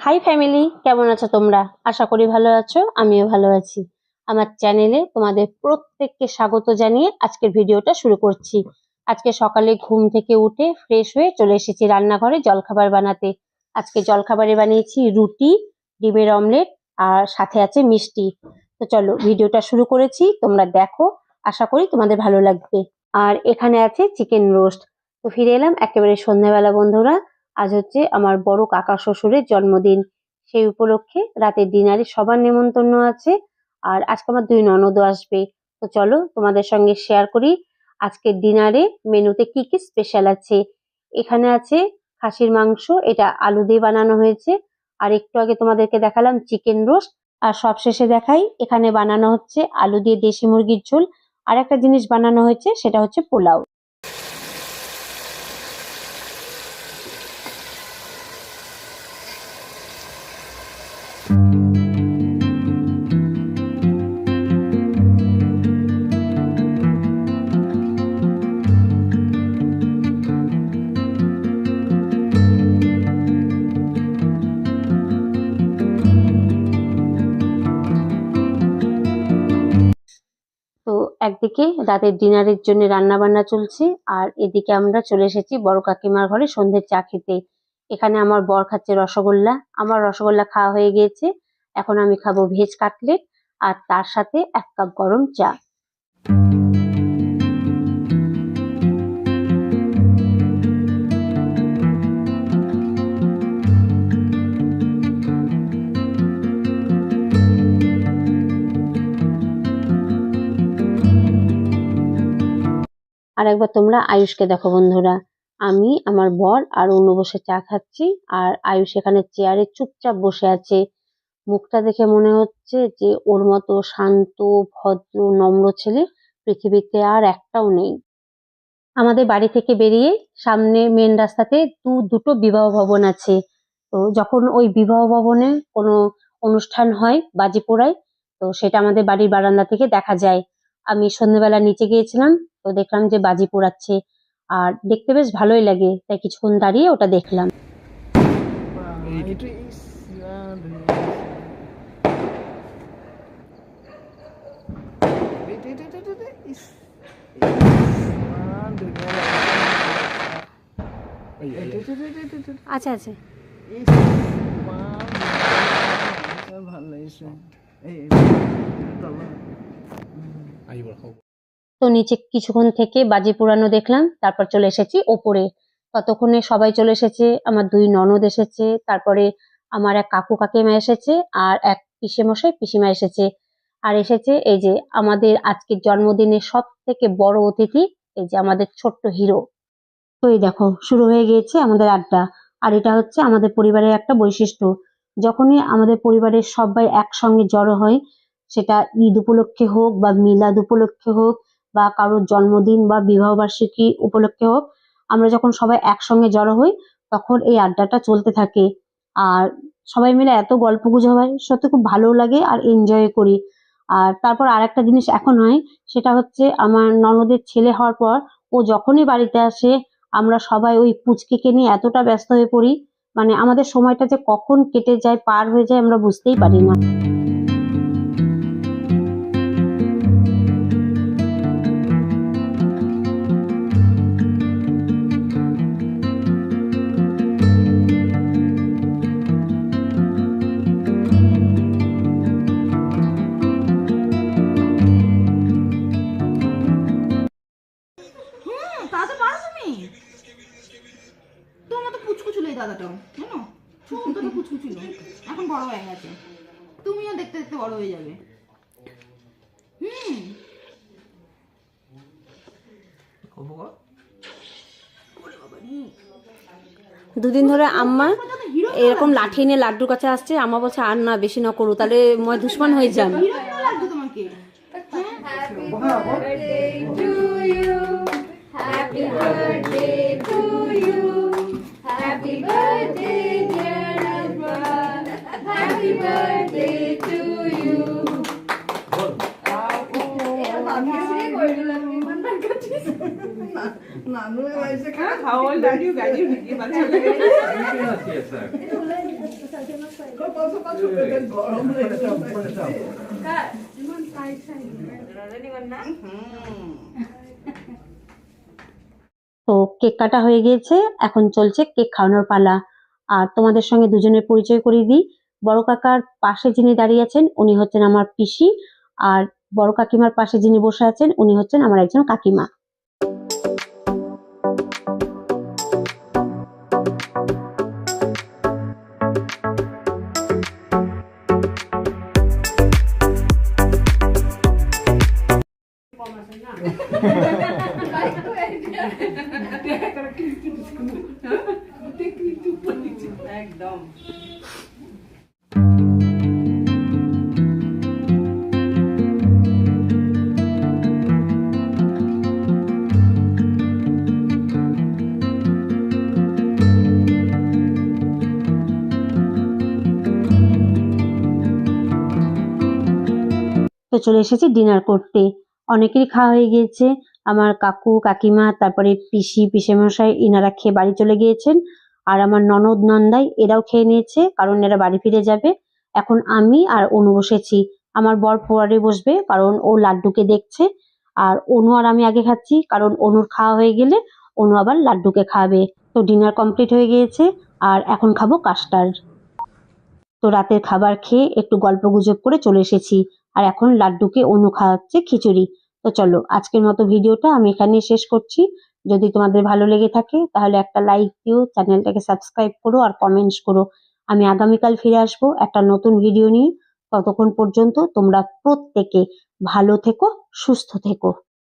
High family কেমন আছো তোমরা? আশা করি ভালো আছো, আমিও ভালো আছি। আমার চ্যানেলে তোমাদের প্রত্যেককে স্বাগত জানিয়ে আজকের ভিডিওটা শুরু করছি। আজকে সকালে ঘুম থেকে উঠে ফ্রেশ হয়ে চলে এসেছি রান্নাঘরে জলখাবার বানাতে। আজকে জলখাবারে বানিয়েছি রুটি, ডিমের অমলেট আর সাথে আছে মিষ্টি। তো চলো ভিডিওটা শুরু করেছি, তোমরা দেখো, আশা করি তোমাদের ভালো লাগবে। আর এখানে আছে চিকেন রোস্ট তো ফিরে এলাম একেবারে সন্ধ্যাবেলা, বন্ধুরা। আজ হচ্ছে আমার বড় কাকা শ্বশুরের জন্মদিন। সেই উপলক্ষে রাতের ডিনারে সবার নেমন্তন্ন আছে আর আজকে আমার দুই ননদও আসবে। তো চলো তোমাদের সঙ্গে শেয়ার করি আজকের ডিনারে মেনুতে কি কি স্পেশাল আছে। এখানে আছে খাসির মাংস, এটা আলু দিয়ে বানানো হয়েছে। আর একটু আগে তোমাদেরকে দেখালাম চিকেন রোস্ট আর সবশেষে দেখাই, এখানে বানানো হচ্ছে আলু দিয়ে দেশি মুরগির ঝোল। আর একটা জিনিস বানানো হয়েছে, সেটা হচ্ছে পোলাও। একদিকে রাতের ডিনারের জন্য রান্না বান্না চলছে, আর এদিকে আমরা চলে এসেছি বড় কাকিমার ঘরে সন্ধ্যের চা খেতে। এখানে আমার বর খাচ্ছে রসগোল্লা। আমার রসগোল্লা খাওয়া হয়ে গিয়েছে। এখন আমি খাব ভেজ কাটলেট আর তার সাথে এক কাপ গরম চা। আর একবার তোমরা আয়ুষকে দেখো বন্ধুরা। আমি, আমার বর আর অন্য বসে চা খাচ্ছি আর আয়ুষ এখানে চেয়ারে চুপচাপ বসে আছে। মুখটা দেখে মনে হচ্ছে যে ওর মতো শান্ত, ভদ্র, নম্র ছেলে পৃথিবীতে আর একটাও নেই। আমাদের বাড়ি থেকে বেরিয়ে সামনে মেন রাস্তাতে দু, দুটো বিবাহ ভবন আছে। তো যখন ওই বিবাহ ভবনে কোনো অনুষ্ঠান হয় বাজি পোড়ায় তো সেটা আমাদের বাড়ির বারান্দা থেকে দেখা যায়। আমি সন্ধ্যেবেলা নিচে গিয়েছিলাম তো দেখলাম যে বাজি পোড়াচ্ছে আর দেখতে বেশ ভালোই লাগে তাই কিছুক্ষণ দাঁড়িয়ে ওটা দেখলাম আচ্ছা আচ্ছা Islam ভালো লাগিছে এই তলত তো নিচে কিছুক্ষণ থেকে বাজি পোড়ানো দেখলাম, তারপর চলে এসেছি ওপরে। ততক্ষণে সবাই চলে এসেছে, আমার দুই ননদ এসেছে, তারপরে আমার এক কাকু কাকিমা এসেছে আর এক পিসে মশাই পিসিমা এসেছে। আর এসেছে এই যে আমাদের আজকের জন্মদিনের সব থেকে বড় অতিথি, এই যে আমাদের ছোট্ট হিরো। তো এই দেখো, শুরু হয়ে গিয়েছে আমাদের আড্ডা। আর এটা হচ্ছে আমাদের পরিবারের একটা বৈশিষ্ট্য। যখনই আমাদের পরিবারের সবাই একসঙ্গে জড়ো হয় সেটা ঈদ উপলক্ষে হোক বা মিলাদ উপলক্ষে হোক বা কারোর জন্মদিন বা বিবাহ বার্ষিকী উপলক্ষে হোক, আমরা যখন সবাই একসঙ্গে জড়ো হই, তখন এই আড্ডাটা চলতে থাকে। আর সবাই মিলে এত গল্প গুজব হয়, সত্যি খুব ভালো লাগে আর এনজয় করি। আর তারপর আর একটা জিনিস এখন হয়, সেটা হচ্ছে আমার ননদের ছেলে হওয়ার পর ও যখনই বাড়িতে আসে, আমরা সবাই ওই পুচকিকে নিয়ে এতটা ব্যস্ত হয়ে পড়ি মানে আমাদের সময়টা যে কখন কেটে যায়, পার হয়ে যায় আমরা বুঝতেই পারি না। দাদাটাও জানো ছোট তো পুচকু ছিল এখন বড় হয়ে গেছে। তুমিও দেখতে দেখতে বড় হয়ে যাবে। হুম। দুদিন ধরে আম্মা এরকম লাঠি নিয়ে লাড্ডুর কাছে আসছে। আম্মা বলছে আর না বেশি না করু তাহলে ময় দুশ্মন হয়ে যান হিরো হিরো লাগছে তোমাকে? How old are you? তো কেক কাটা হয়ে গিয়েছে, এখন চলছে কেক খাওয়ানোর পালা আর তোমাদের সঙ্গে দুজনের পরিচয় করিয়ে দিই বড় কাকার পাশে যিনি দাঁড়িয়ে আছেন, উনি হচ্ছেন আমার পিসি। আর বড় কাকিমার পাশে যিনি বসে আছেন, উনি হচ্ছেন আমার একজন কাকিমা। একদম। তো চলে এসেছি ডিনার করতে। অনেকেরই খাওয়া হয়ে গিয়েছে। আমার কাকু, কাকিমা, তারপরে পিসি, পিসেমশাই, ইনারা খেয়ে বাড়ি চলে গিয়েছেন। আর আমার ননদ, নন্দাই, এরাও খেয়ে নিয়েছে, কারণ এরা বাড়ি ফিরে যাবে। এখন আমি আর অনু বসেছি। আমার বর পরে বসবে, কারণ ও লাড্ডুকে দেখছে। আর অনু আর আমি আগে খাচ্ছি, কারণ অনুর খাওয়া হয়ে গেলে অনু আবার লাড্ডুকে খাওয়াবে তো ডিনার কমপ্লিট হয়ে গিয়েছে, আর এখন খাব কাস্টার্ড। তো রাতের খাবার খেয়ে একটু গল্প গুজব করে চলে এসেছি। আর এখন লাড্ডুকে অনু খাওয়াচ্ছে খিচুড়ি। তো চলো, আজকের মতো ভিডিওটা আমি এখানে শেষ করছি। যদি তোমাদের ভালো লেগে থাকে, তাহলে একটা লাইক দিও, চ্যানেলটাকে সাবস্ক্রাইব করো আর কমেন্টস করো। আমি আগামীকাল ফিরে আসব একটা নতুন ভিডিও নিয়ে। ততক্ষণ পর্যন্ত তোমরা প্রত্যেকে ভালো থেকো, সুস্থ থেকো।